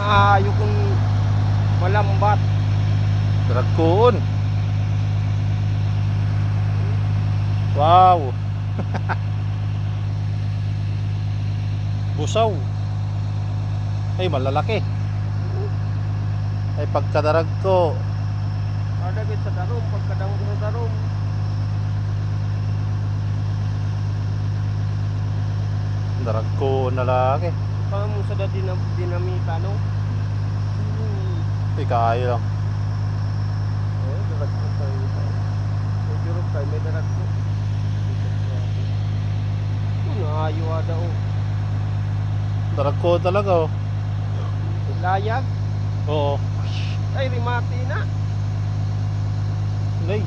Ayaw kong malambat. Dragon. Wow. Busaw. Ay, malalaki. Ay, pagkadarag ko. Ada git sa darom, pagkadang sa darom. Darag ko na laki. Paano mo sa dati na dinamita, no? Ay, kaya lang. Eh, dalag ko tayo. May Europe tayo, may dalag ko. Kung ayaw ada o. Darag ko talaga, oh. Layag. Oo. Ay, rimati na. Nay.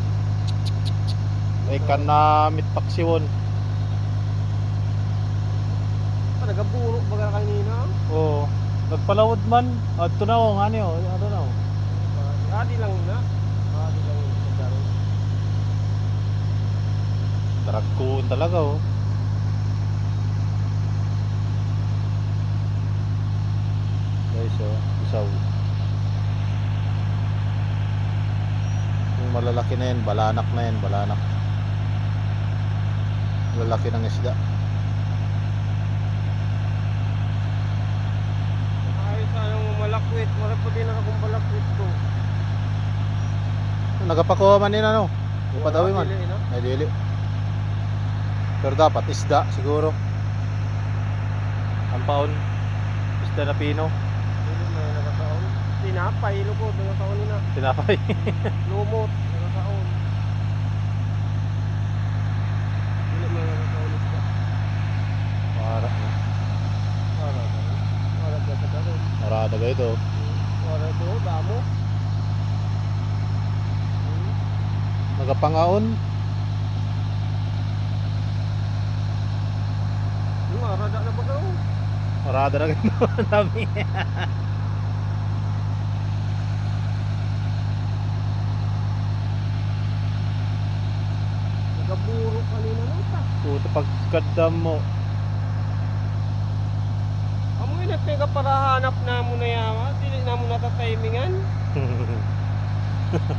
Ay, kanamit paksiwon. Ah, Nagaburo baga kanina. Oo. Nagpalawod man. Adto na, oh. Ano yun? Ano na, oh. Adi lang na. Adi lang. Darag ko talaga, oh. Guys, oh. Isaw. Yung malalaki na yan, balanak na yan, balanak. Lalaki ng isda. Nagapakuha man nila, no? Upadawi man. Ay, dili. Pero dapat isda, siguro. Ang paon. Isda na pino. Tinapay, lukod, nakakaon nila. Tinapay. Lumot, nakakaon. Dili may nakakaon isda. Mara. Wala ba? Wala ba sa darom? Marada ka ito. Wala ito, damo. Hmm. Nagapangaon. Yung arada na ba ka? Marada na ganito. Dami. Nagaburo kanina nung ta. Puto pagkadam mo. Amo yun nagtega para hanap na mo na yawa. Dili na mo natatimingan.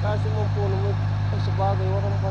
Kasi mo puno mo. Kung sa bagay, wala nang